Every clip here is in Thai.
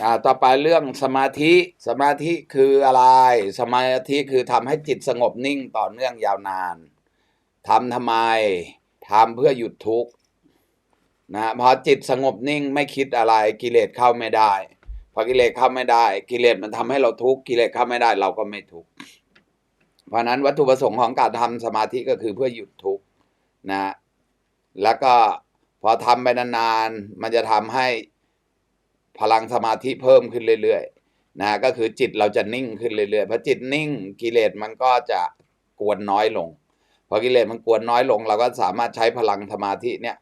อ่าต่อไปเรื่องสมาธิสมาธิคืออะไร สมาธิคือทำให้จิตสงบนิ่งต่อเนื่องยาวนานทำทำไมทำเพื่อหยุดทุกข์นะพอจิตสงบนิ่งไม่คิดอะไรกิเลสเข้าไม่ได้ พอกิเลสเข้าไม่ได้ กิเลสมันทำให้เราทุกข์กิเลสเข้าไม่ได้เราก็ไม่ทุกข์เพราะนั้นวัตถุประสงค์ของการทำสมาธิก็คือเพื่อหยุดทุกข์นะ แล้วก็พอทำไปนานๆมันจะทำให้ พลังสมาธิเพิ่มขึ้นเรื่อยๆนะก็คือจิตเราจะนิ่งขึ้นเรื่อยๆพอจิตนิ่งกิเลสมันก็จะกวนน้อยลงพอกิเลสมันกวนน้อยลง เราก็สามารถใช้พลังสมาธิเนี่ย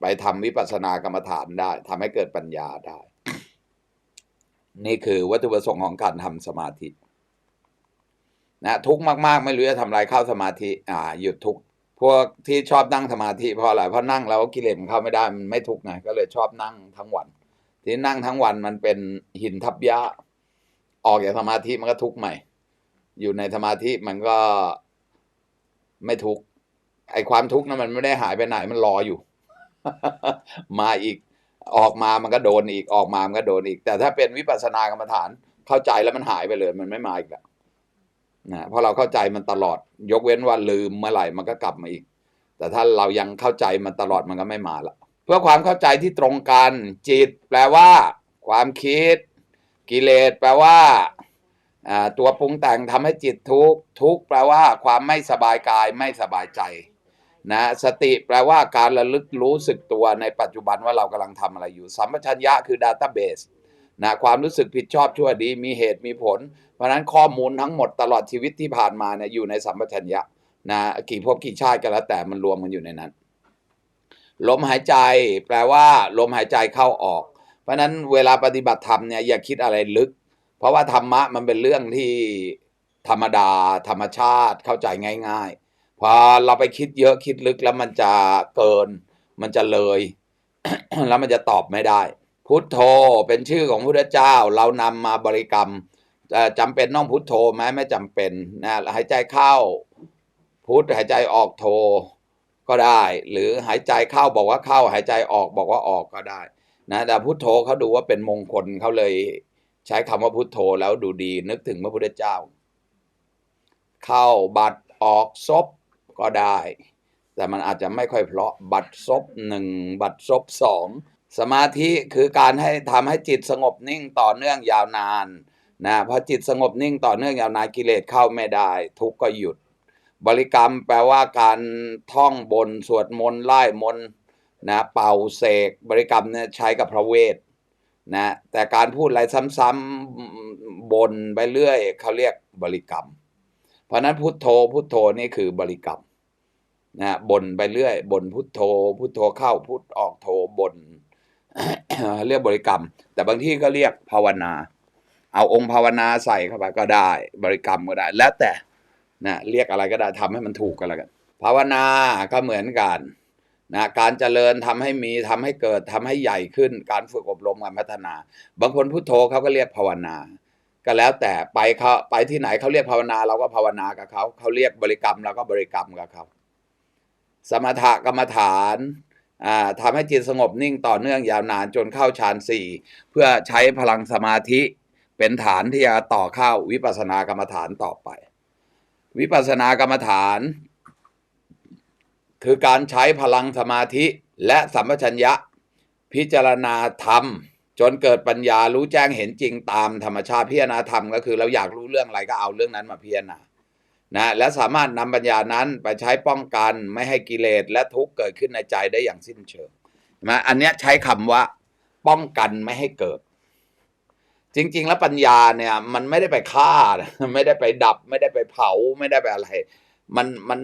ไปทำวิปัสสนากรรมฐานได้ทำให้เกิดปัญญาได้ นี่คือวัตถุประสงค์ของการทำสมาธินะทุกข์มากๆ ไม่รู้จะทำอะไรเข้าสมาธิ อ่า หยุดทุกข์พวกที่ชอบนั่งสมาธิเพราะอะไรเพราะนั่งแล้วกิเลสมันเข้าไม่ได้มันไม่ทุกข์ไงก็เลยชอบนั่งทั้งวัน ที่นั่งทั้งวันมันเป็นหินทับยะออกจากสมาธิมันก็ทุกข์ใหม่ อยู่ในสมาธิมันก็ไม่ทุกข์ไอความทุกข์นั้นมันไม่ได้หายไปไหนมันรออยู่ มาอีกออกมามันก็โดนอีกออกมามันก็โดนอีก แต่ถ้าเป็นวิปัสสนากรรมฐานเข้าใจแล้วมันหายไปเลย มันไม่มาอีกแล้วนะเพราะเราเข้าใจมันตลอด ยกเว้นว่าลืมเมื่อไหร่มันก็กลับมาอีก แต่ถ้าเรายังเข้าใจมันตลอดมันก็ไม่มาละ พื่อความเข้าใจที่ตรงกัน จิตแปลว่า ความคิด กิเลสแปลว่าตัวปรุงแต่งทำให้จิตทุกข์ทุกข์แปลว่า ความไม่สบายกายไม่สบายใจนะสติแปลว่าการระลึกรู้สึกตัวในปัจจุบันว่าเรากำลังทำอะไรอยู่ สัมปชัญญะคือดัต a b เบสนะความรู้สึกผิดชอบชั่วดี มีเหตุมีผล เพราะฉะนั้นข้อมูลทั้งหมดตลอดชีวิตที่ผ่านมาเนี่ยอยู่ในสัมปชัญญะนะกี่ภพกี่ชาติก็แล้วแต่มันรวมกันอยู่ในนั้น ลมหายใจแปลว่า ลมหายใจเข้าออก เพราะนั้นเวลาปฏิบัติธรรมเนี่ยอย่าคิดอะไรลึก เพราะว่าธรรมะมันเป็นเรื่องที่ธรรมดา ธรรมชาติเข้าใจง่าย ๆ พอเราไปคิดเยอะคิดลึกแล้วมันจะเกิน มันจะเลย แล้วมันจะตอบไม่ได้ พุทโธเป็นชื่อของพระพุทธเจ้า เรานำมาบริกรรมจำเป็นต้องพุทโธไหมไม่จำเป็นนะหายใจเข้า พุทหายใจออกโธ ก็ได้ หรือหายใจเข้าบอกว่าเข้า หายใจออกบอกว่าออกก็ได้นะแต่พุทโธเขาดูว่าเป็นมงคลเขาเลยใช้คำว่าพุทโธแล้วดูดีนึกถึงพระพุทธเจ้า เข้าบัตรออกซบก็ได้ แต่มันอาจจะไม่ค่อยเพราะบัตรซบหนึ่งบัตรซบสองสมาธิคือการให้ทำให้จิตสงบนิ่งต่อเนื่องยาวนานนะพอจิตสงบนิ่งต่อเนื่องยาวนานกิเลสเข้าไม่ได้ ทุกข์ก็หยุด บริกรรมแปลว่าการท่องบนสวดมนต์ไล่มนต์นะเป่าเสกบริกรรมเนี่ยใช้กับพระเวทนะแต่การพูดอะไรซ้ำๆบนไปเรื่อยเขาเรียกบริกรรม เพราะฉะนั้นพุทโธพุทโธนี่คือบริกรรมนะบนไปเรื่อย บนพุทโธ พุทโธเข้าพุทออกโธบนเรียกบริกรรม แต่บางที่ก็เรียกภาวนา เอาองค์ภาวนาใส่เข้าไปก็ได้ บริกรรมก็ได้ แล้วแต่ นะเรียกอะไรก็ได้ทำให้มันถูกกันแล้วกันภาวนาก็เหมือนกันนะการเจริญทำให้มีทำให้เกิดทำให้ใหญ่ขึ้น การฝึกอบรมการพัฒนา บางคนพุทโธเขาก็เรียกภาวนา ก็แล้วแต่ไปเขาไปที่ไหนเขาเรียกภาวนาเราก็ภาวนากับเขาเขาเรียกบริกรรมเราก็บริกรรมกับเขาสมถกรรมฐานอ่าทำให้จิตสงบนิ่งต่อเนื่องยาวนานจนเข้าฌานสี่เพื่อใช้พลังสมาธิเป็นฐานที่จะต่อเข้าวิปัสสนากรรมฐานต่อไป วิปัสสนากรรมฐาน คือการใช้พลังสมาธิและสัมปชัญญะ พิจารณาธรรม จนเกิดปัญญารู้แจ้งเห็นจริงตามธรรมชาติพิจารณาธรรมก็คือเราอยากรู้เรื่องอะไรก็เอาเรื่องนั้นมาพิจารณานะและสามารถนำปัญญานั้นไปใช้ป้องกันไม่ให้กิเลสและทุกข์เกิดขึ้นในใจได้อย่างสิ้นเชิงนไหมอันนี้ใช้คำว่าป้องกันไม่ให้เกิด จริง ๆ แล้วปัญญาเนี่ย มันไม่ได้ไปฆ่า ไม่ได้ไปดับ ไม่ได้ไปเผา ไม่ได้ไปอะไร มันมัน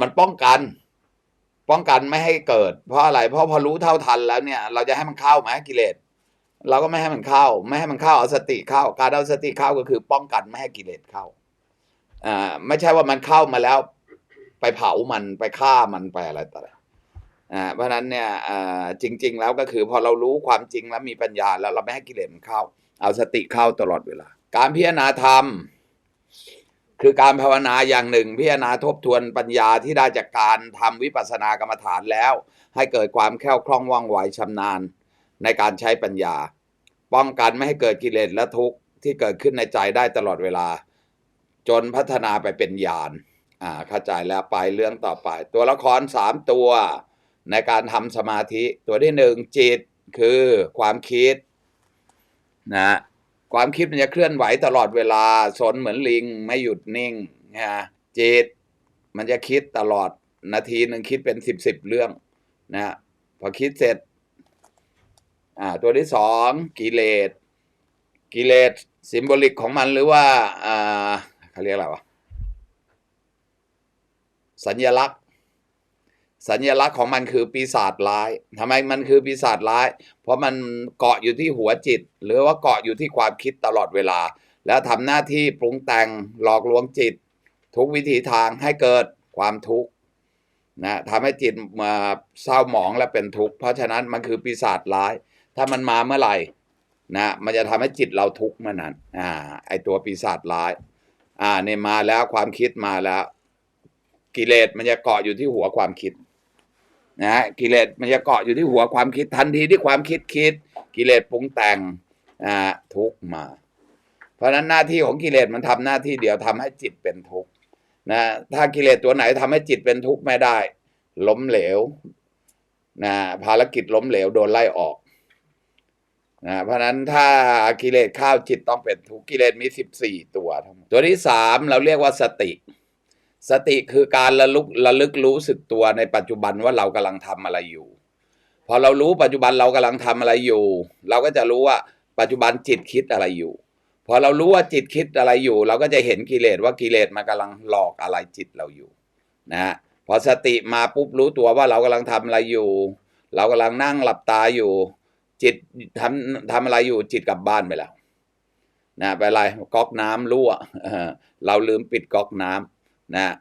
มันป้องกัน ป้องกันไม่ให้เกิด เพราะอะไรเพราะพอรู้เท่าทันแล้วเนี่ย เราจะให้มันเข้าไหมกิเลสเราก็ไม่ให้มันเข้า ไม่ให้มันเข้าเอาสติเข้า การเอาสติเข้าก็คือป้องกันไม่ให้กิเลสเข้าอ่าไม่ใช่ว่ามันเข้ามาแล้ว ไปเผามันไปฆ่ามันไปอะไรต่ออะไร อ่าเพราะนั้นเนี่ยอ่าจริง ๆ แล้วก็คือพอเรารู้ความจริงแล้วมีปัญญาแล้วเราไม่ให้กิเลสมันเข้า เอาสติเข้าตลอดเวลา การพิจารณาธรรม คือการภาวนาอย่างหนึ่ง พิจารณาทบทวนปัญญาที่ได้จากการทำวิปัสสนากรรมฐานแล้ว ให้เกิดความแคล่วคล่องว่องไวชำนาญ ในการใช้ปัญญา ป้องกันไม่ให้เกิดกิเลสและทุกข์ที่เกิดขึ้นในใจได้ตลอดเวลา จนพัฒนาไปเป็นญาณอ่าเข้าใจแล้วไปเรื่องต่อไป ตัวละครสามตัว ในการทำสมาธิตัวที่หนึ่งจิตคือความคิดนะความคิดมันจะเคลื่อนไหวตลอดเวลาสนเหมือนลิงไม่หยุดนิ่งนะจิตมันจะคิดตลอดนาทีหนึ่งคิดเป็นสิบสิบเรื่องนะพอคิดเสร็จอ่าตัวที่สองกิเลสกิเลสสิมโบลิกของมันหรือว่าอ่าเขาเรียกอะไรวะสัญลักษณ์ สัญลักษณ์ของมันคือปีศาจร้ายทำไมมันคือปีศาจร้าย เพราะมันเกาะอยู่ที่หัวจิต หรือว่าเกาะอยู่ที่ความคิดตลอดเวลา แล้วทำหน้าที่ปรุงแต่งหลอกลวงจิต ทุกวิถีทางให้เกิดความทุกข์นะทำให้จิตมาเศร้าหมองและเป็นทุกข์เพราะฉะนั้นมันคือปีศาจร้าย ถ้ามันมาเมื่อไหร่นะมันจะทำให้จิตเราทุกข์เมื่อนั้นอ่าไอตัวปีศาจร้ายอ่าเนี่ยมาแล้วความคิดมาแล้ว กิเลสมันจะเกาะอยู่ที่หัวความคิด นะฮะกิเลสมันจะเกาะอยู่ที่หัวความคิดทันทีที่ความคิดคิด กิเลสปรุงแต่งอ่าทุกมา เพราะฉะนั้นหน้าที่ของกิเลสมันทำหน้าที่เดียวทำให้จิตเป็นทุกข์นะถ้ากิเลสตัวไหนทำให้จิตเป็นทุกข์ไม่ได้ ล้มเหลวนะภารกิจล้มเหลวโดนไล่ออกนะเพราะนั้นถ้ากิเลสข้าวจิตต้องเป็นทุกกิเลสมีสิบสี่ตัวทั้งหมดตัวที่สามเราเรียกว่าสติ สติคือการระลึกระลึกรู้สึกตัวในปัจจุบันว่าเรากำลังทำอะไรอยู่ พอเรารู้ปัจจุบันเรากำลังทำอะไรอยู่ เราก็จะรู้ว่าปัจจุบันจิตคิดอะไรอยู่ พอเรารู้ว่าจิตคิดอะไรอยู่ เราก็จะเห็นกิเลสว่ากิเลสมันกำลังหลอกอะไรจิตเราอยู่นะฮะพอสติมาปุ๊บรู้ตัวว่าเรากำลังทำอะไรอยู่ เรากำลังนั่งหลับตาอยู่ จิตทำทำอะไรอยู่จิตกลับบ้านไปแล้วนะไปอะไรก๊อกน้ำรั่วเราลืมปิดก๊อกน้ำ นะ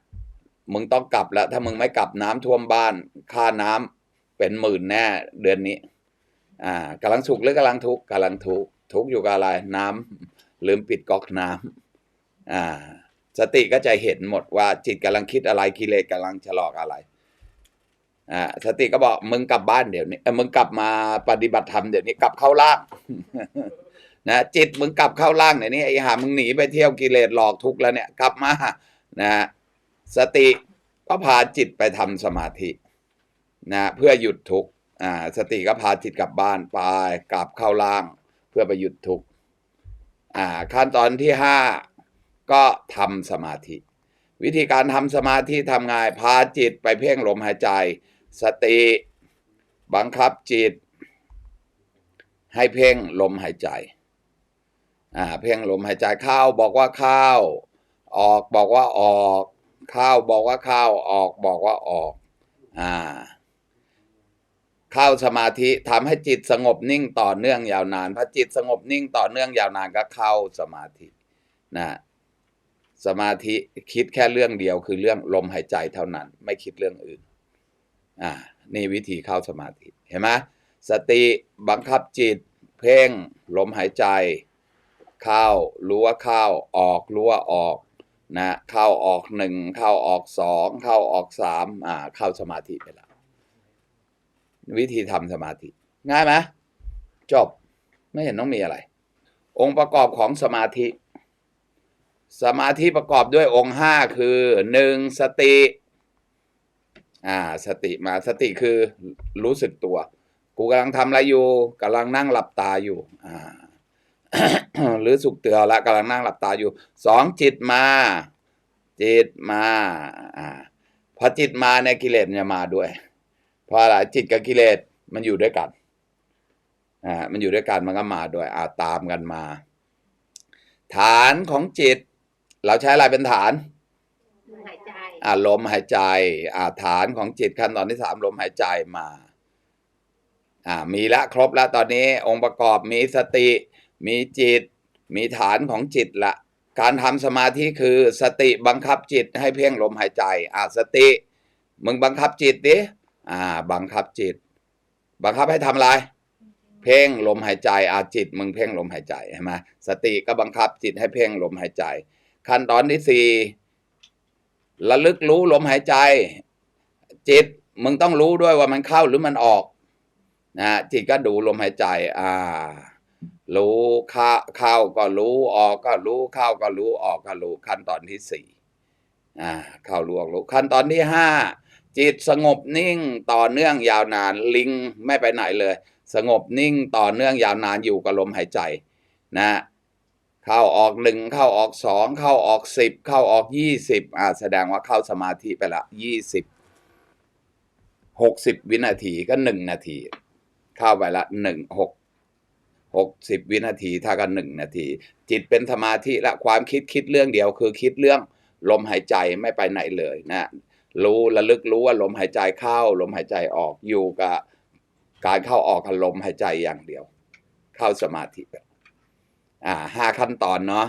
มึงต้องกลับแล้ว ถ้ามึงไม่กลับน้ำท่วมบ้าน ค่าน้ำเป็นหมื่นแน่เดือนนี้ อ่ากำลังสุขหรือกำลังทุกข์กำลังทุกข์ทุกข์อยู่กับอะไร น้ำลืมปิดก๊อกน้ำอ่า สติก็จะเห็นหมดว่าจิตกำลังคิดอะไรกิเลสกำลังฉลอกอะไรอ่าสติก็บอกมึงกลับบ้านเดี๋ยวนี้เออมึงกลับมาปฏิบัติธรรมเดี๋ยวนี้กลับเข้าล่างนะจิตมึงกลับเข้าล่างเดี๋ยวนี้ไอ้ห่ามึงหนีไปเที่ยวกิเลสหลอกทุกข์แล้วเนี่ย กลับมานะ สติก็พาจิตไปทำสมาธินะเพื่อหยุดทุกข์อ่าสติก็พาจิตกลับบ้านไปกลับเข้าล่าง เพื่อไปหยุดทุกข์อ่าขั้นตอนที่ห้าก็ทำสมาธิ วิธีการทำสมาธิทำไงพาจิตไปเพ่งลมหายใจ สติบังคับจิต ให้เพ่งลมหายใจอ่าเพ่งลมหายใจเข้าบอกว่าเข้า ออกบอกว่าออก ข้าบอกว่าเข้าออกบอกว่าออกอ่าเข้าสมาธิทำให้จิตสงบนิ่งต่อเนื่องยาวนานพอจิตสงบนิ่งต่อเนื่องยาวนานก็เข้าสมาธินะสมาธิคิดแค่เรื่องเดียวคือเรื่องลมหายใจเท่านั้น ไม่คิดเรื่องอื่นอ่านี่วิธีเข้าสมาธิเห็นไหมสติบังคับจิต เพ่งลมหายใจ เข้ารู้ว่าเข้าออกรู้ว่าออก นะเข้าออกหนึ่งเข้าออกสองเข้าออกสามอ่าเข้าสมาธิไปแล้ววิธีทำสมาธิ ง่ายไหมจบไม่เห็นต้องมีอะไร องค์ประกอบของสมาธิ สมาธิประกอบด้วยองค์ห้าคือหนึ่งสติอ่าสติมาสติคือรู้สึกตัว กูกำลังทำอะไรอยู่กำลังนั่งหลับตาอยู่อ่า หรือสุขเตือละกำลังนั่งหลับตาอยู่สองจิตมา จิตมาอ่าพอจิตมาในยกิเลสมันจะมาด้วยเพราะอะไรจิตกับกิเลสมันอยู่ด้วยกันอ่ามันอยู่ด้วยกันมันก็มาด้วยอ่าตามกันมา ฐานของจิต เราใช้อะไรเป็นฐานหายใจอ่าลมหายใจอ่าฐานของจิตขั้นตอนที่สามลมหายใจมาอ่ามีละครบแล้วตอนนี้องค์ประกอบมีสติ มีจิต มีฐานของจิตละการทำสมาธิคือสติบังคับจิตให้เพ่งลมหายใจอ่าสติ มึงบังคับจิตดิอ่า บังคับจิต บังคับให้ทำอะไร เพ่งลมหายใจอาจิต มึงเพ่งลมหายใจใช่ไหมสติก็บังคับจิตให้เพ่งลมหายใจ ขั้นตอนที่สี่ระลึกรู้ลมหายใจ จิตมึงต้องรู้ด้วยว่ามันเข้าหรือมันออกนะจิตก็ดูลมหายใจ อ่า รู้เข้าเข้าก็รู้ออกก็รู้เข้าก็รู้ออกก็รู้ขั้นตอนที่สี่อ่าเข้ารู้ออกรู้ขั้นตอนที่ห้าจิตสงบนิ่งต่อเนื่องยาวนานลิงไม่ไปไหนเลย สงบนิ่งต่อเนื่องยาวนานอยู่กับลมหายใจนะ เข้าออกหนึ่งเข้าออกสองเข้าออกสิบเข้าออกยี่สิบอ่าแสดงว่าเข้าสมาธิไปละยี่สิบหกสิบวินาทีก็หนึ่งนาที เข้าไปละหนึ่งหก หกสิบวินาทีถ้ากันหนึ่งนาที จิตเป็นสมาธิและความคิดคิดเรื่องเดียวคือคิดเรื่องลมหายใจไม่ไปไหนเลยนะรู้ระลึกรู้ว่าลมหายใจเข้า ลมหายใจออกอยู่กับการเข้าออกกับลมหายใจอย่างเดียว เข้าสมาธิไปอ่าห้าขั้นตอนเนาะ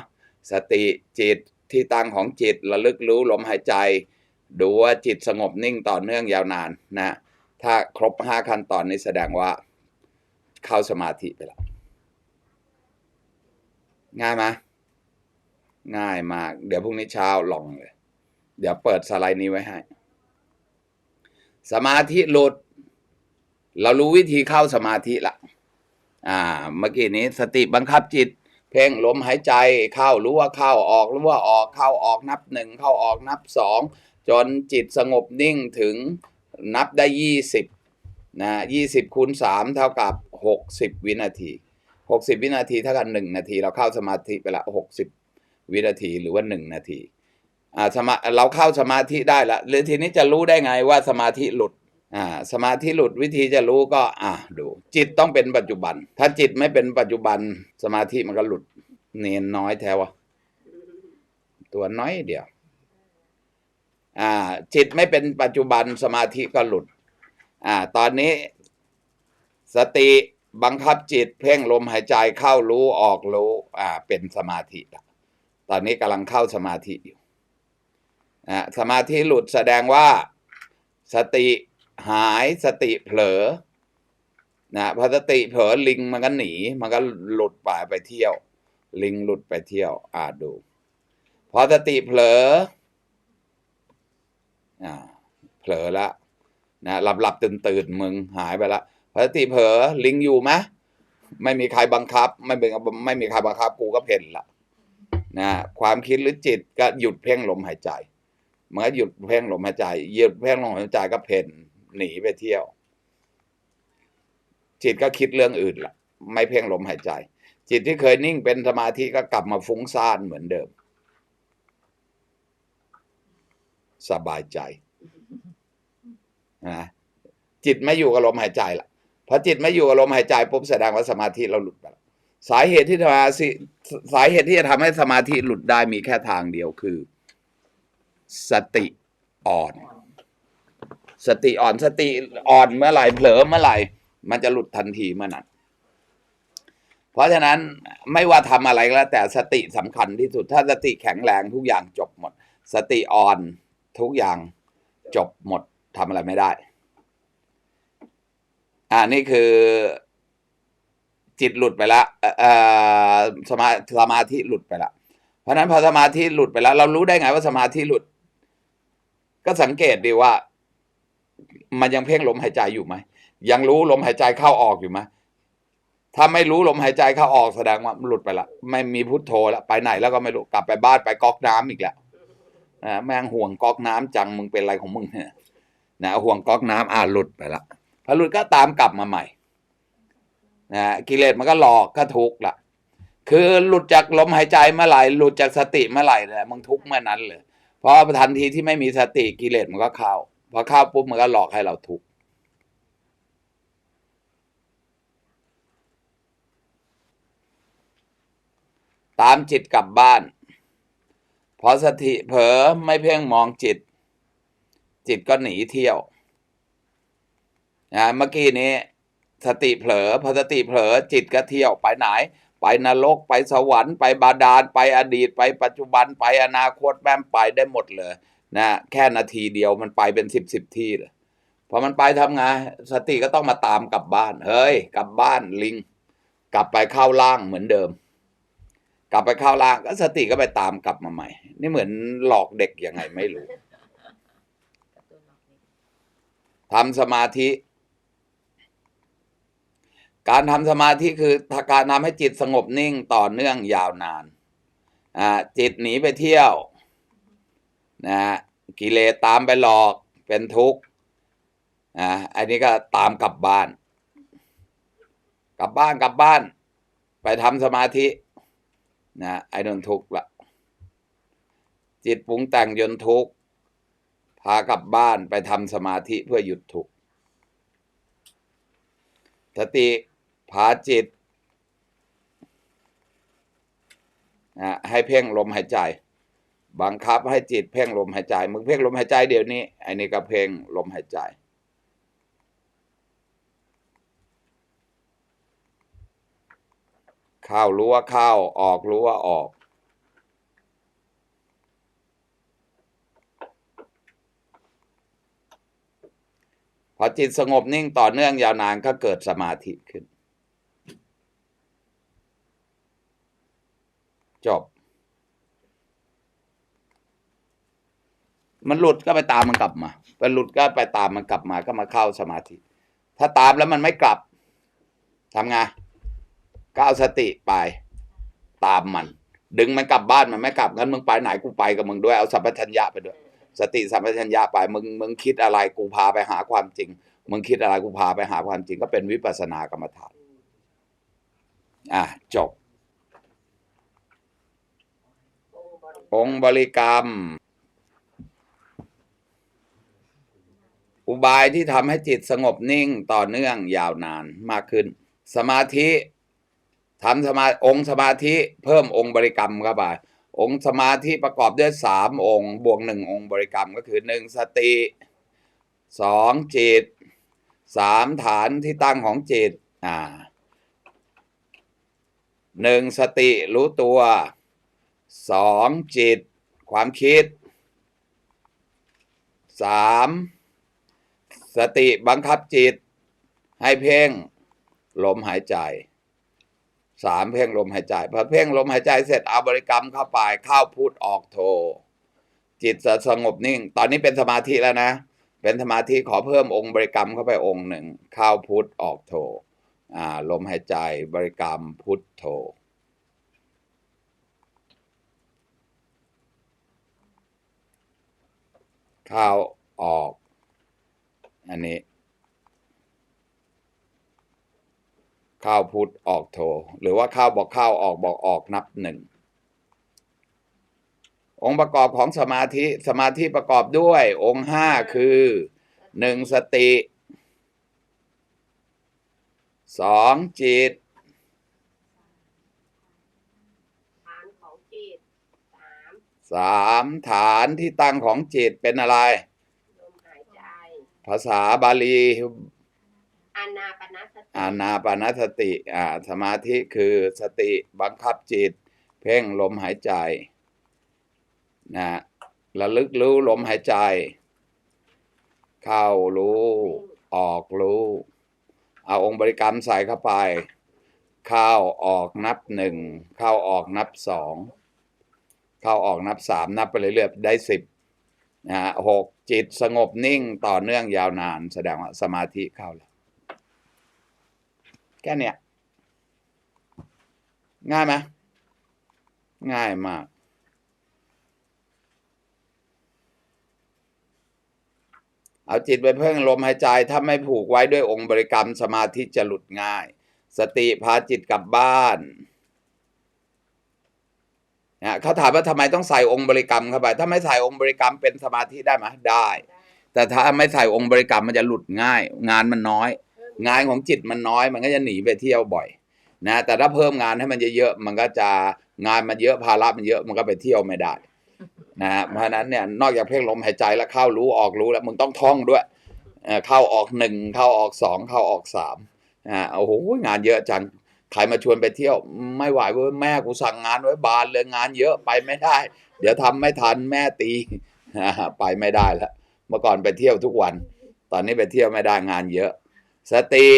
สติจิตที่ตั้งของจิตระลึกรู้ลมหายใจ ดูว่าจิตสงบนิ่งต่อเนื่องยาวนานนะถ้าครบห้าขั้นตอนนี้แสดงว่าเข้าสมาธิไปแล้ว ง่ายไหมง่ายมาก เดี๋ยวพรุ่งนี้เช้าลองเลย เดี๋ยวเปิดสไลด์นี้ไว้ให้ สมาธิหลุด เรารู้วิธีเข้าสมาธิละอ่า เมื่อกี้นี้สติบังคับจิต เพ่งลมหายใจเข้ารู้ว่าเข้าออกรู้ว่าออกเข้าออกนับหนึ่งเข้าออกนับสองจนจิตสงบนิ่งถึงนับได้ยี่สิบนะยี่สิบคูณสามเท่ากับหกสิบวินาที หกสิบวินาทีเท่ากับหนึ่งนาที เราเข้าสมาธิไปละหกสิบวินาทีหรือว่าหนึ่งนาทีอ่าสมาเราเข้าสมาธิได้ละหรือทีนี้จะรู้ได้ไงว่าสมาธิหลุดอ่าสมาธิหลุดวิธีจะรู้ก็อ่าดู จิตต้องเป็นปัจจุบัน ถ้าจิตไม่เป็นปัจจุบันสมาธิมันก็หลุด เนียนน้อยแท้วะตัวน้อยเดียวอ่าจิตไม่เป็นปัจจุบันสมาธิก็หลุดอ่าตอนนี้สติ บังคับจิตเพ่งลมหายใจเข้ารู้ออกรู้อ่าเป็นสมาธิละตอนนี้กำลังเข้าสมาธิอยู่อ่าสมาธิหลุดแสดงว่าสติหายสติเผลอนะพอสติเผลอลิงมันก็หนี มันก็หลุดไปไปเที่ยว ลิงหลุดไปเที่ยว อ่าดูพอสติเผลออ่าเผลอละนะหลับหลับตื่นตื่นมึงหายไปละ พอสติเผลอลิงอยู่ไหมไม่มีใครบังคับ ไม่เป็นไม่มีใครบังคับ กูก็เพ่นละนะความคิดหรือจิตก็หยุดเพ่งลมหายใจเมื่อหยุดเพ่งลมหายใจหยุดเพ่งลมหายใจก็เพ่นหนีไปเที่ยว จิตก็คิดเรื่องอื่นละไม่เพ่งลมหายใจ จิตที่เคยนิ่งเป็นสมาธิก็กลับมาฟุ้งซ่านเหมือนเดิม สบายใจนะจิตไม่อยู่กับลมหายใจละ พอจิตไม่อยู่กับลมหายใจปุ๊บแสดงว่าสมาธิเราหลุดไปแล้วสาเหตุที่สมาธิสาเหตุที่จะทำให้สมาธิหลุดได้มีแค่ทางเดียวคือ สติอ่อน สติอ่อนสติอ่อนเมื่อไหร่เผลอเมื่อไหร่ มันจะหลุดทันทีเมื่อนั้นเพราะฉะนั้นไม่ว่าทำอะไรก็แล้ว แต่สติสำคัญที่สุด ถ้าสติแข็งแรงทุกอย่างจบหมด สติอ่อนทุกอย่างจบหมดทำอะไรไม่ได้ อ่านี่คือ จิตหลุดไปแล้วเอ่อสมาสมาธิหลุดไปแล้วเพราะนั้นพอสมาธิหลุดไปแล้ว เรารู้ได้ไงว่าสมาธิหลุด ก็สังเกตดีว่า มันยังเพ่งลมหายใจอยู่ไหมยังรู้ลมหายใจเข้าออกอยู่ไหมถ้าไม่รู้ลมหายใจเข้าออกแสดงว่าหลุดไปละไม่มีพุทโธแล้วไปไหนแล้วก็ไม่รู้กลับไปบ้านไปก๊อกน้ำอีกแล้วนะแม่งห่วงก๊อกน้ำจังมึงเป็นอะไรของมึงเนี่ยนะห่วงก๊อกน้ำอ่าหลุดไปละ พอหลุดก็ตามกลับมาใหม่นะกิเลสมันก็หลอกก็ทุกข์ละคือหลุดจากลมหายใจเมื่อไหร่หลุดจากสติเมื่อไหร่เนี่ยมึงทุกข์เมื่อนั้นเลยเพราะทันทีที่ไม่มีสติกิเลสมันก็เข้าพอเข้าปุ๊บมันก็หลอกให้เราทุกข์ตามจิตกลับบ้านพอสติเผลอไม่เพ่งมองจิต จิตก็หนีเที่ยว นะเมื่อกี้นี้สติเผลอพอสติเผลอจิตก็เที่ยวไปไหน ไปนรกไปสวรรค์ไปบาดาลไปอดีต ไปปัจจุบันไปอนาคตแม่มไปได้หมดเลยนะแค่นาทีเดียวมันไปเป็นสิบสิบที่เลยพอมันไปทำไงสติก็ต้องมาตามกลับบ้าน เฮ้ย กลับบ้านลิง กลับไปเข้าล่างเหมือนเดิม กลับไปเข้าล่างก็สติก็ไปตามกลับมาใหม่ นี่เหมือนหลอกเด็กยังไงไม่รู้ทำสมาธิ การทำสมาธิคือการทำให้จิตสงบนิ่งต่อเนื่องยาวนานจิตหนีไปเที่ยวนะฮะกิเลสตามไปหลอกเป็นทุกข์อ่าอันนี้ก็ตามกลับบ้าน กลับบ้านกลับบ้าน ไปทำสมาธินะไอ้นนทุกข์ละจิตปรุงแต่งยนทุกข์พากลับบ้านไปทำสมาธิเพื่อหยุดทุกข์สติ พาจิตนะให้เพ่งลมหายใจ บังคับให้จิตเพ่งลมหายใจ มึงเพ่งลมหายใจเดี๋ยวนี้ไอ้นี่ก็เพ่งลมหายใจ เข้ารู้ว่าเข้าออกรู้ว่าออกพอจิตสงบนิ่งต่อเนื่องยาวนานก็เกิดสมาธิขึ้น จบ มันหลุดก็ไปตามมันกลับมาไปหลุดก็ไปตามมันกลับมาก็มาเข้าสมาธิ ถ้าตามแล้วมันไม่กลับทำไงก็เอาสติไป ตามมัน ดึงมันกลับบ้านมันไม่กลับงั้นมึงไปไหนกูไปกับมึงด้วยเอาสัมปชัญญะไปด้วย สติสัมปชัญญะไปมึงมึงคิดอะไรกูพาไปหาความจริง มึงคิดอะไรกูพาไปหาความจริง ก็เป็นวิปัสสนากรรมฐาน อะจบ องค์บริกรรม อุบายที่ทำให้จิตสงบนิ่งต่อเนื่องยาวนานมากขึ้น สมาธิทำสมาองค์สมาธิเพิ่มองค์บริกรรมเข้าไปองค์สมาธิประกอบด้วยสามองค์บวกหนึ่งองค์บริกรรมก็คือหนึ่งสติสองจิตสามฐานที่ตั้งของจิตอ่าหนึ่งสติรู้ตัว สองจิต ความคิดสามสติบังคับจิต ให้เพ่งลมหายใจสามเพ่งลมหายใจพอเพ่งลมหายใจเสร็จเอาบริกรรมเข้าไปเข้าพูดออกโท จิตจะสงบนิ่ง ตอนนี้เป็นสมาธิแล้วนะ เป็นสมาธิขอเพิ่มองค์บริกรรมเข้าไปองค์หนึ่งเข้าพุทออกโทอ่าลมหายใจบริกรรมพุทโท เข้าออก อันนี้ เข้าพุทธออกโท หรือว่าเข้าบอกเข้าออกบอกออกนับหนึ่งองค์ประกอบของสมาธิสมาธิประกอบด้วยองค์ห้าคือหนึ่งสติสองจิต ฐานของจิตสาม สามฐานที่ตั้งของจิตเป็นอะไร ลมหายใจ ภาษาบาลีอานาปนสติอานาปานสติอ่าสมาธิคือสติบังคับจิต เพ่งลมหายใจนะระลึกรู้ลมหายใจ เข้ารู้ ออกรู้ เอาองค์บริกรรมใส่เข้าไป เข้าออกนับหนึ่งเข้าออกนับสอง เข้าออกนับสามนับไปเรื่อยๆได้สิบนะฮะหกจิตสงบนิ่งต่อเนื่องยาวนาน แสดงว่าสมาธิเข้าแล้วแค่เนี้ยง่ายไหมง่ายมาก เอาจิตไปเพ่งลมหายใจ ถ้าไม่ผูกไว้ด้วยองค์บริกรรมสมาธิจะหลุดง่าย สติพาจิตกลับบ้าน นะเขาถามว่าทำไมต้องใส่องค์บริกรรมเข้าไป ถ้าไม่ใส่องค์บริกรรมเป็นสมาธิได้ไหมได้ แต่ถ้าไม่ใส่องค์บริกรรมมันจะหลุดง่าย งานมันน้อย งานของจิตมันน้อย มันก็จะหนีไปเที่ยวบ่อย นะ แต่ถ้าเพิ่มงานให้มันเยอะๆมันก็จะงานมันเยอะภาระมันเยอะมันก็ไปเที่ยวไม่ได้นะฮะเพราะนั้นเนี่ยนอกจากเพ่งลมหายใจแล้วเข้ารู้ออกรู้แล้วมึงต้องท่องด้วยเข้าออกหนึ่งเข้าออกสองเข้าออกสามนะฮะโอ้โหงานเยอะจัง ใครมาชวนไปเที่ยวไม่ไหวเว้ยแม่กูสั่งงานไว้บานเลยงานเยอะไปไม่ได้ เดี๋ยวทำไม่ทันแม่ตีไปไม่ได้ล้วเมื่อก่อนไปเที่ยวทุกวัน ตอนนี้ไปเที่ยวไม่ได้งานเยอะ สติ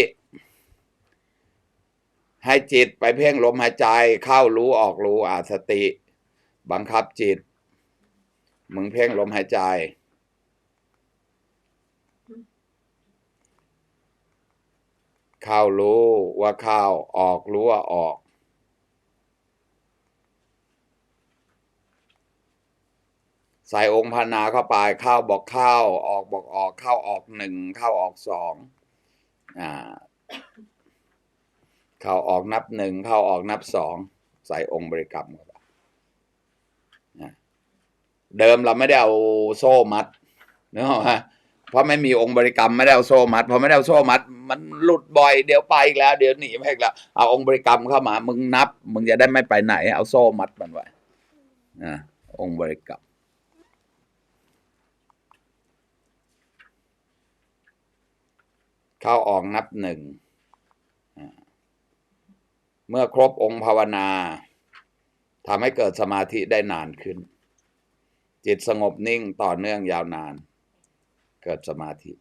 ให้จิตไปเพ่งลมหายใจเข้ารู้ออกรู้อ่าสติ บังคับจิต มึงเพ่งลมหายใจ ข้ารู้ว่าเข้าออกรู้ว่าออก ใส่องค์พานาเข้าไปเข้าบอกเข้าออกบอกออกเข้าออกหนึ่งเข้าออกสองอ่าเข้าออกนับหนึ่งเข้าออกนับสองใส่องค์บริกรรมเข้าไปเดิมเราไม่ได้เอาโซ่มัดนึกออกไหม เพราะไม่มีองค์บริกรรมไม่ได้เอาโซ่มัดพอไม่ได้เอาโซ่มัด มันหลุดบ่อยเดี๋ยวไปอีกแล้ว เดี๋ยวหนีไปอีกแล้วเอาองค์บริกรรมเข้ามา มึงนับ มึงจะได้ไม่ไปไหน เอาโซ่มัดมันไว้นะองค์บริกรรมเข้าออกนับหนึ่งเมื่อครบองค์ภาวนาทำให้เกิดสมาธิได้นานขึ้น จิตสงบนิ่งต่อเนื่องยาวนาน เกิดสมาธิ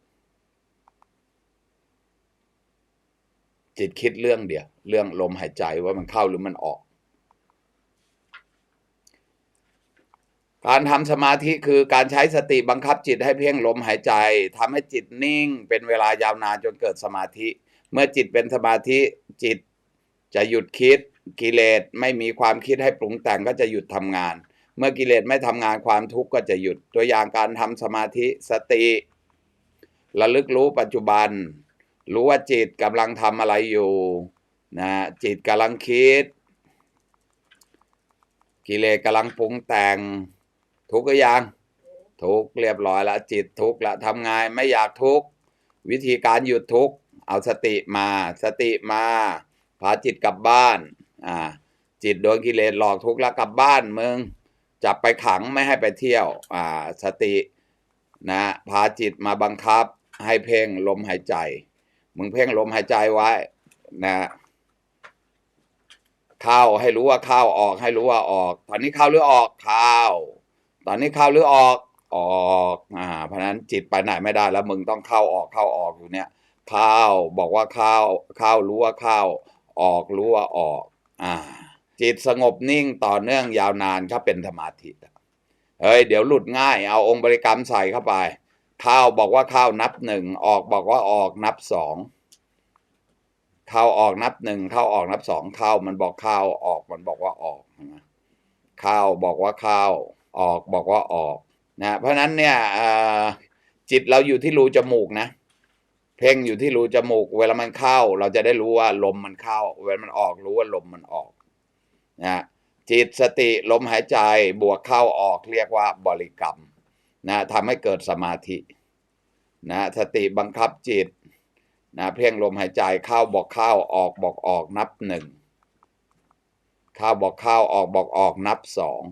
จิตคิดเรื่องเดียว เรื่องลมหายใจว่ามันเข้าหรือมันออก การทำสมาธิคือการใช้สติบังคับจิตให้เพ่งลมหายใจทำให้จิตนิ่ง เป็นเวลายาวนานจนเกิดสมาธิ เมื่อจิตเป็นสมาธิจิตจะหยุดคิดกิเลสไม่มีความคิดให้ปรุงแต่งก็จะหยุดทำงาน เมื่อกิเลสไม่ทำงานความทุกข์ก็จะหยุดตัวอย่างการทำสมาธิสติ ระลึกรู้ปัจจุบัน รู้ว่าจิตกำลังทำอะไรอยู่นะจิตกำลังคิด กิเลสกำลังปรุงแต่ง ทุกข์ก็ยัง ทุกข์เรียบร้อยแล้วจิตทุกข์ละทำไงไม่อยากทุกข์วิธีการหยุดทุกข์เอาสติมา สติมาพาจิตกลับบ้านอ่าจิตโดนกิเลสหลอกทุกข์แล้วกลับบ้านมึงจับไปขังไม่ให้ไปเที่ยวอ่าสตินะพาจิตมาบังคับ ให้เพ่งลมหายใจ มึงเพ่งลมหายใจไว้ นะเข้าให้รู้ว่าเข้าออก ให้รู้ว่าออก ตอนนี้เข้าหรือออกเข้าตอนนี้เข้าหรือออกออกอ่าเพราะนั้นจิตไปไหนไม่ได้แล้วมึงต้องเข้าออกเข้าออกอยู่เนี่ยเข้าบอกว่าเข้าเข้ารู้ว่าเข้า ออกรู้ว่าออก อ่า จิตสงบนิ่งต่อเนื่องยาวนานครับเป็นสมาธิเฮ้ยเดี๋ยวหลุดง่าย เอาองค์บริกรรมใส่เข้าไป ข้าบอกว่าเข้านับหนึ่งออกบอกว่าออกนับสองเข้าออกนับหนึ่งเข้าออกนับสองเข้ามันบอกเข้าออกมันบอกว่าออกนะเข้าบอกว่าเข้าออกบอกว่าออกนะเพราะฉะนั้นเนี่ยจิตเราอยู่ที่รูจมูกนะ เพ่งอยู่ที่รูจมูก เวลามันเข้า เราจะได้รู้ว่าลมมันเข้า เวลามันออกรู้ว่าลมมันออกนะจิตสติลมหายใจบวกเข้าออกเรียกว่าบริกรรม นะทำให้เกิดสมาธินะสติบังคับจิตนะเพ่งลมหายใจเข้าบอกเข้าออกบอกออกนับหนึ่งเข้าบอกเข้าออกบอกออกนับสอง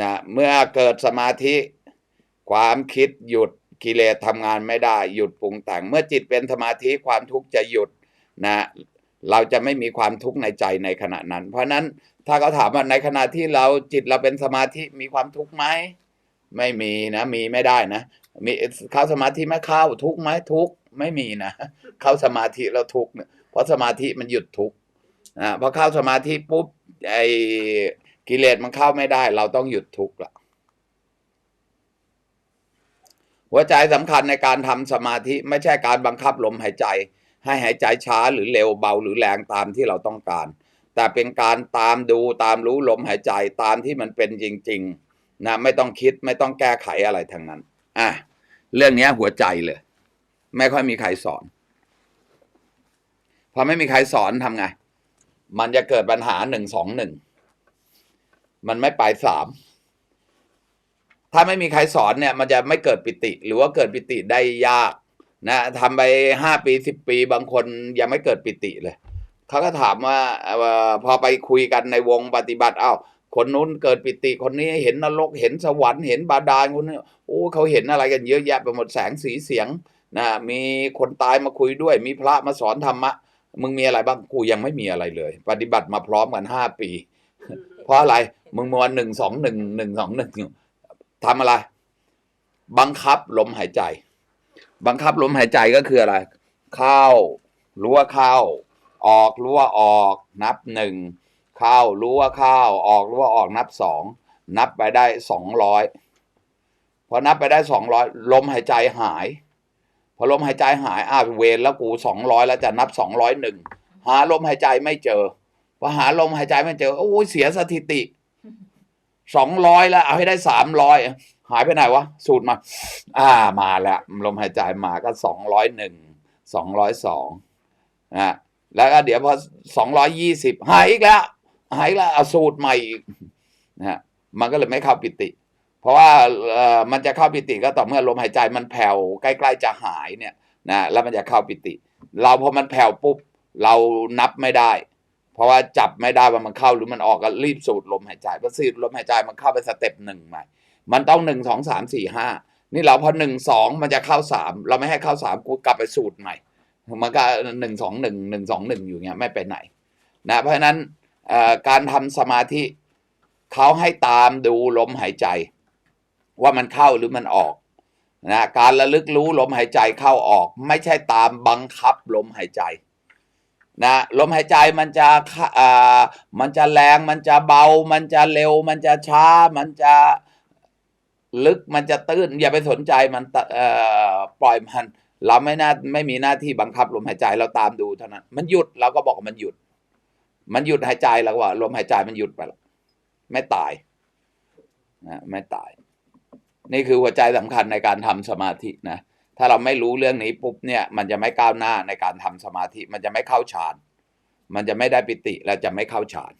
นะเมื่อเกิดสมาธิ ความคิดหยุดกิเลสทำงานไม่ได้หยุดปรุงแต่ง เมื่อจิตเป็นสมาธิความทุกข์จะหยุดนะเราจะไม่มีความทุกข์ในใจในขณะนั้น เพราะฉะนั้นถ้าเขาถามว่าในขณะที่เราจิตเราเป็นสมาธิมีความทุกข์ไหมไม่มีนะมีไม่ได้นะมีเข้าสมาธิไหมเข้าทุกข์ไหมทุกข์ไม่มีนะเข้าสมาธิแล้วทุกข์เพราะสมาธิมันหยุดทุกข์อ่าพอเข้าสมาธิปุ๊บไอ้กิเลสมันเข้าไม่ได้ เราต้องหยุดทุกข์ละหัวใจสำคัญในการทำสมาธิไม่ใช่การบังคับลมหายใจ ให้หายใจช้าหรือเร็วเบาหรือแรงตามที่เราต้องการ แต่เป็นการตามดูตามรู้ลมหายใจตามที่มันเป็นจริง ๆ นะ ไม่ต้องคิดไม่ต้องแก้ไขอะไรทั้งนั้น อะ เรื่องนี้หัวใจเลย ไม่ค่อยมีใครสอน พอไม่มีใครสอนทำไง มันจะเกิดปัญหาหนึ่งสองหนึ่ง มันไม่ไปสามถ้าไม่มีใครสอนเนี่ย มันจะไม่เกิดปิติ หรือว่าเกิดปิติได้ยาก นะทำไปห้าปีสิบปีบางคนยังไม่เกิดปิติเลย เขาก็ถามว่าพอไปคุยกันในวงปฏิบัติอ้าวคนนู้นเกิดปิติคนนี้เห็นนรกเห็นสวรรค์เห็นบาดาลคนนี้โอ้เขาเห็นอะไรกันเยอะแยะไปหมดแสงสีเสียงนะมีคนตายมาคุยด้วย มีพระมาสอนธรรมะมึงมีอะไรบ้างกูยังไม่มีอะไรเลย ปฏิบัติมาพร้อมกันห้าปี เพราะอะไรมึงมวนหนึ่งสองหนึ่งหนึ่งสองหนึ่งทำอะไร บังคับลมหายใจ บังคับลมหายใจก็คืออะไร เข้ารู้ว่าเข้า ออกรู้ว่าออกนับหนึ่งเข้ารู้ว่าเข้าออกรู้ว่าออกนับสองนับไปได้สองร้อยพอนับไปได้สองร้อยลมหายใจหายพพอลมหายใจหายอ้าวเวรแล้วกูสองร้อยแล้วจะนับสองร้อยหนึ่งหาลมหายใจไม่เจอพอหาลมหายใจไม่เจอโอ้ยเสียสถิติสองร้อยแล้วเอาให้ได้สามร้อยหายไปไหนวะ สูตรมา อ่ามาแล้ว ลมหายใจมาก็สองร้อยหนึ่งสองร้อยสองนะ แล้วก็เดี๋ยวพอสองร้อยยี่สิบหายอีกแล้ว หายอีกแล้วเอาสูตรใหม่อีกนะฮะมันก็เลยไม่เข้าปิติ เพราะว่าเอ่อมันจะเข้าปิติก็ต่อเมื่อลมหายใจมันแผ่วใกล้ๆจะหายเนี่ยนะแล้วมันจะเข้าปิติ เราพอมันแผ่วปุ๊บเรานับไม่ได้ เพราะว่าจับไม่ได้ว่ามันเข้าหรือมันออกก็รีบสูดลมหายใจพอสูดลมหายใจมันเข้าไปสเต็ปหนึ่งใหม่มันต้องหนึ่งสองสามสี่ห้านี่เราพอหนึ่งสองมันจะเข้าสามเราไม่ให้เข้าสามกูกลับไปสูตรใหม่ มันก็หนึ่งสองหนึ่งหนึ่งสองหนึ่งอยู่เงี้ยไม่ไปไหนนะเพราะฉะนั้นการทำสมาธิเขาให้ตามดูลมหายใจ ว่ามันเข้าหรือมันออกนะการระลึกรู้ลมหายใจเข้าออก ไม่ใช่ตามบังคับลมหายใจนะลมหายใจมันจะข่ามันจะแรงมันจะเบา มันจะเร็ว มันจะช้า มันจะลึกมันจะตื้น อย่าไปสนใจมันเอ่อปล่อยมัน เราไม่น่าไม่มีหน้าที่บังคับลมหายใจเราตามดูเท่านั้น มันหยุดเราก็บอกมันหยุด มันหยุดหายใจแล้วว่าลมหายใจมันหยุดไปแล้วไม่ตายนะไม่ตาย นี่คือหัวใจสำคัญในการทำสมาธินะถ้าเราไม่รู้เรื่องนี้ปุ๊บเนี่ย มันจะไม่ก้าวหน้าในการทำสมาธิ มันจะไม่เข้าฌาน มันจะไม่ได้ปิติและจะไม่เข้าฌาน